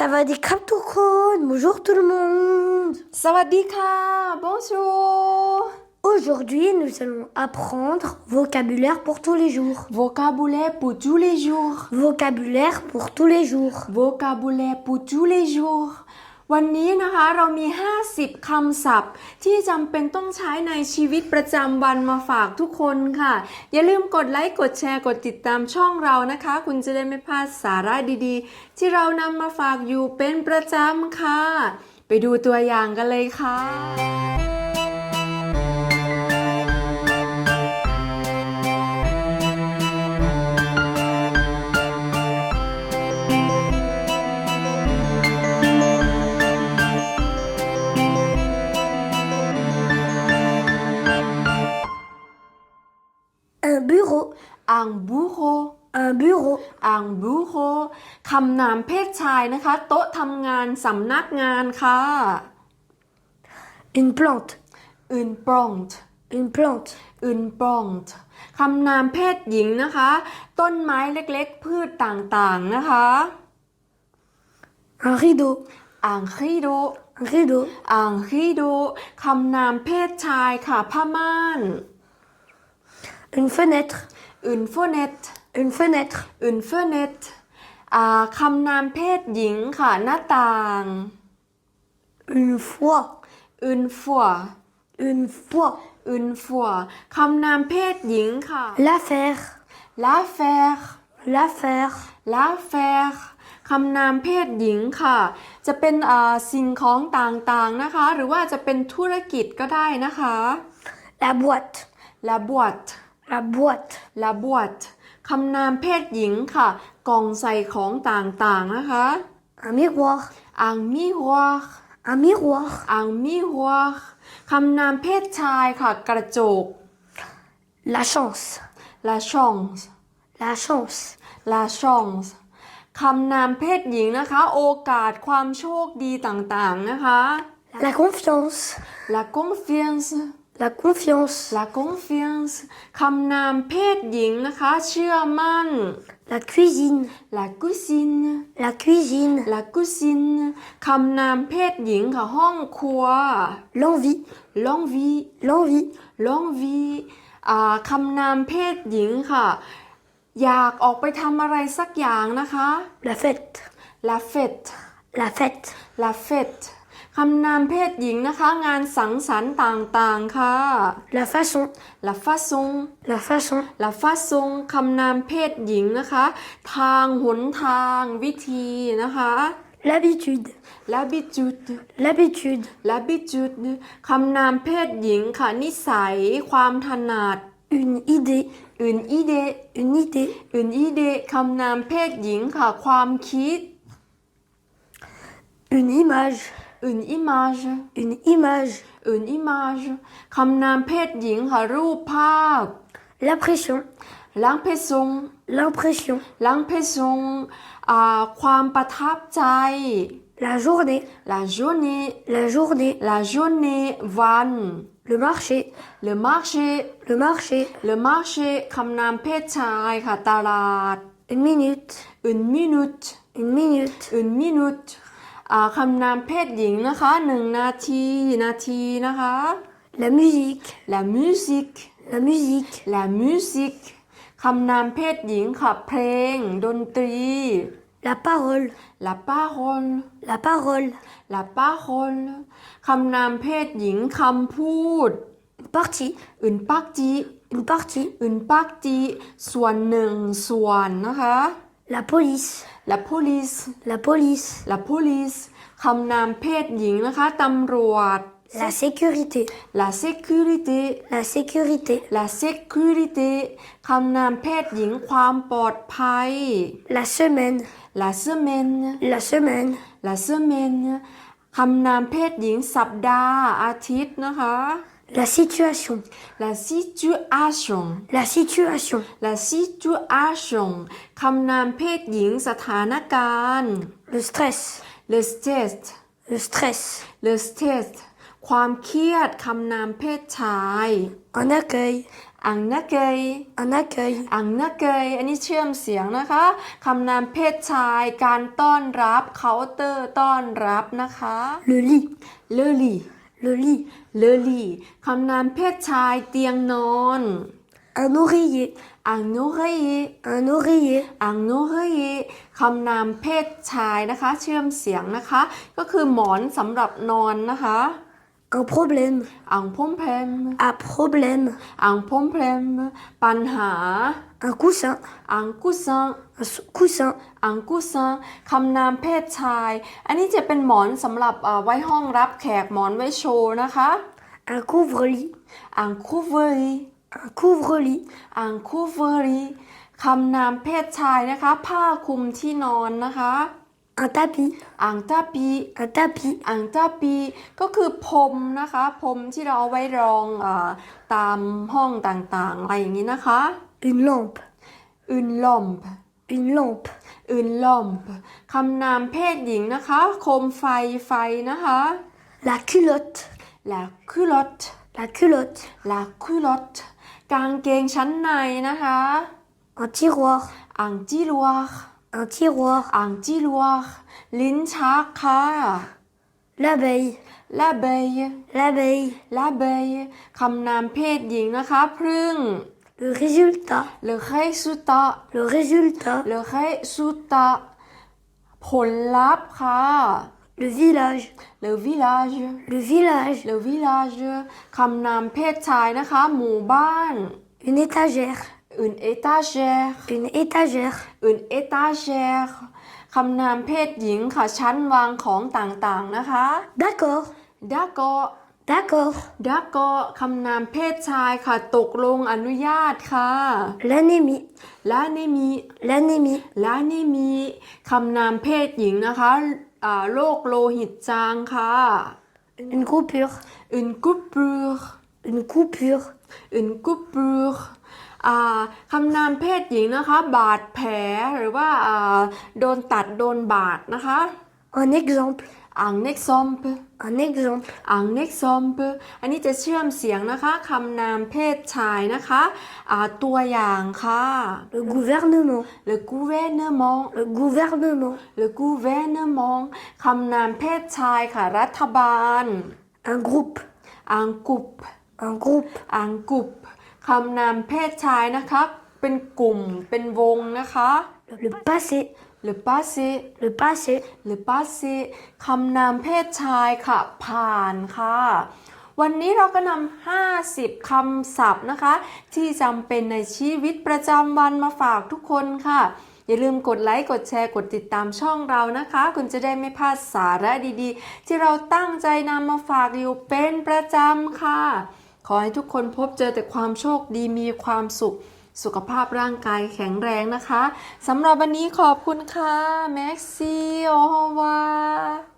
Ça va des bonjour tout le monde. Ça va bonjour. Aujourd'hui, nous allons apprendre vocabulaire pour tous les jours. Vocabulaire pour tous les jours. Vocabulaire pour tous les jours. Vocabulaire pour tous les jours. วันนี้นะคะเรามี 50 คำศัพท์ ที่จำเป็นต้องใช้ในชีวิตประจำวันมาฝากทุกคนค่ะ อย่าลืมกดไลค์กดแชร์กดติดตามช่องเรานะคะ คุณจะได้ไม่พลาดสาระดีๆ ที่เรานำมาฝากอยู่เป็นประจำค่ะ ไปดูตัวอย่างกันเลยค่ะ อ่างบูโฮ Un bureau. อ่างบูโฮคำนามเพศชายนะคะ โต๊ะทำงานสำนักงานค่ะ Une plante. อื่นปรองต์ Une plante. อื่นปรองต์คำนามเพศหญิงนะคะ ต้นไม้เล็กๆ พืชต่างๆนะคะ Un rideau. อ่างคีโด Un rideau. อ่างคีโดคำนามเพศชายค่ะผ้าม่าน Une fenêtre. อื่นโฟเนต Une fenêtre. อื่นเฟเนตอ่าคำนามเพศหญิงค่ะหน้าต่าง Une foi. อื่นฟัว Une foi. อื่นฟัวคำนามเพศหญิงค่ะ L'affaire. la faire L'affaire. la faire คำนามเพศหญิงค่ะ จะเป็นอ่าสิ่งของต่างๆนะคะ หรือว่าจะเป็นธุรกิจก็ได้นะคะ La boîte. la boîte La boîte. la boîte คำนามเพศหญิงค่ะ กล่องใส่ของต่างๆนะคะ Un miroir. อ่างมิฮว Un miroir. อ่างมิฮวคำนามเพศชายค่ะ กระจก La chance. la chance La chance. la chance คำนามเพศหญิงนะคะ โอกาสความโชคดีต่างๆนะคะ La confiance. la confiance La confiance. la confiance คำนามเพศหญิงนะคะ เชื่อมั่น La cuisine. la cuisine La cuisine. la cuisine คำนามเพศหญิงค่ะห้องครัว L'envie. l'envie L'envie. l'envie อ่าคำนามเพศหญิงค่ะ อยากออกไปทำอะไรสักอย่างนะคะ La fête. la fête La fête. la fête คำนามเพศหญิงนะคะ งานสังสรรค์ต่างๆ ค่ะ La façon. la façon La façon. la façon คำนามเพศหญิงนะคะ ทางหนทาง วิธีนะคะ L'habitude. l'habitude L'habitude. l'habitude คำนามเพศหญิงค่ะ นิสัย ความถนัด Une idée. une idée Une idée. une idée คำนามเพศหญิงค่ะ ความคิด Une image. une image Une image. une image คำนามเพศหญิงค่ะ รูปภาพ L'impression. l'impression L'impression. l'impression อ่าความประทับใจ La journée. la journée La journée. la journée วัน Le marché. le marché Le marché. le marché คำนามเพศชายค่ะ ตลาด Une minute. une minute Une minute. une minute อ่า คำนามเพศหญิงนะคะหนึ่งนาทีนาทีนะคะ La musique. la musique La musique. la musique คำนามเพศหญิงค่ะเพลง ดนตรี La parole. la parole La parole. la parole คำนามเพศหญิงคำพูด Une partie. une partie Une partie. une partie ส่วนหนึ่งส่วนนะคะ La police. la police La police. la police คำนามเพศหญิงนะคะตำรวจ La sécurité. la sécurité La sécurité. la sécurité คำนามเพศหญิงความปลอดภัย La semaine. la semaine La semaine. la semaine คำนามเพศหญิงสัปดาห์อาทิตย์นะคะ La situation. la situation La situation. la situation คำนามเพศหญิงสถานการณ์ Le stress. le stress Le stress. le stress ความเครียดคำนามเพศชาย Un accueil. อังนาเกย un accueil, อังนาเกยอันนี้เชื่อมเสียงนะคะคำนามเพศชายการต้อนรับเคาน์เตอร์ต้อนรับนะคะ le lit, เล อลี่ le lit, เลอลี่คำนามเพศชายเตียงนอน un oreiller, อังโนเฮย un oreiller, อังโนเฮยคำนามเพศชายนะคะ เชื่อมเสียงนะคะ ก็คือหมอนสำหรับนอนนะคะ un problème, อังพมเพม un problème, อังพมเพมปัญหา un coussin, อังกุซัง un sou- coussin, อังกุซังคำนามเพศชาย อันนี้จะเป็นหมอนสำหรับเอ่อไว้ห้องรับแขกหมอนไว้โชว์นะคะ un couvre-lit, อังคูเวอรี un couvre-lit, อังคูเวอรีคำนามเพศชายนะคะ ผ้าคลุมที่นอนนะคะ un tapis, อังตาปี un tapis, อังตาปีก็คือพรมนะคะพรมที่เราเอาไว้รองอาตามห้องต่างๆ อะไรอย่างนี้นะคะ une lampe, อึนลอม une lampe, อึนลอมคำนามเพศหญิงนะคะ โคมไฟไฟนะคะ la culotte, และคุลอต la culotte, และคุลอตกางเกงชั้นในนะคะ un tiroir, อ่างจิลวก un tiroir, อ่างจิลวกลิ้นชักค่ะ l'abeille, และเบย l'abeille, และเบยคำนามเพศหญิงนะคะ พึ่ง le résultat, หรือไคสุตะ le résultat, หรือไคสุตะผลลัพธ์ค่ะ le village, หรือ village le village, หรือ village คำนามเพศชายนะคะ หมู่บ้าน une étagère, une étagère une étagère, une étagère คำนามเพศหญิงค่ะ ชั้นวางของต่างๆนะคะ d'accord, ดาโก d'accord, ดาโกคำนามเพศชายค่ะ ตกลงอนุญาตค่ะ l'anémie, และเนมี l'anémie, และนี่มีคำนามเพศหญิงนะคะอ่าโรคโลหิตจางค่ะ une coupure, une coupure une coupure, une coupure อ่าคำนามเพศหญิงนะคะ บาดแผลหรือว่าอ่าโดนตัดโดนบาดนะคะ un exemple, อ่าง exemple un exemple, อ่าง exemple อันนี้จะเชื่อมเสียงนะคะคำนามเพศชายนะคะอ่าตัวอย่างค่ะ le gouvernement, le gouvernement le gouvernement, le gouvernement คำนามเพศชายค่ะ รัฐบาล un groupe, อังกุป un groupe, อังกุปคำนามเพศชายนะคะ เป็นกลุ่ม เป็นวงนะคะ le passé, le passé le passé, le passé คำนามเพศชายค่ะ ผ่านค่ะ วันนี้เราก็นำ50คำศัพท์นะคะ ที่จำเป็นในชีวิตประจำวันมาฝากทุกคนค่ะ อย่าลืมกดไลค์ กดแชร์ กดติดตามช่องเรานะคะ คุณจะได้ไม่พลาดสาระดีๆ ที่เราตั้งใจนำมาฝากอยู่เป็นประจำค่ะ ขอให้ทุกคนพบเจอแต่ความโชคดีมีความสุข สุขภาพร่างกายแข็งแรงนะคะสำหรับวันนี้ขอบคุณค่ะแม็กซี่โอฮวา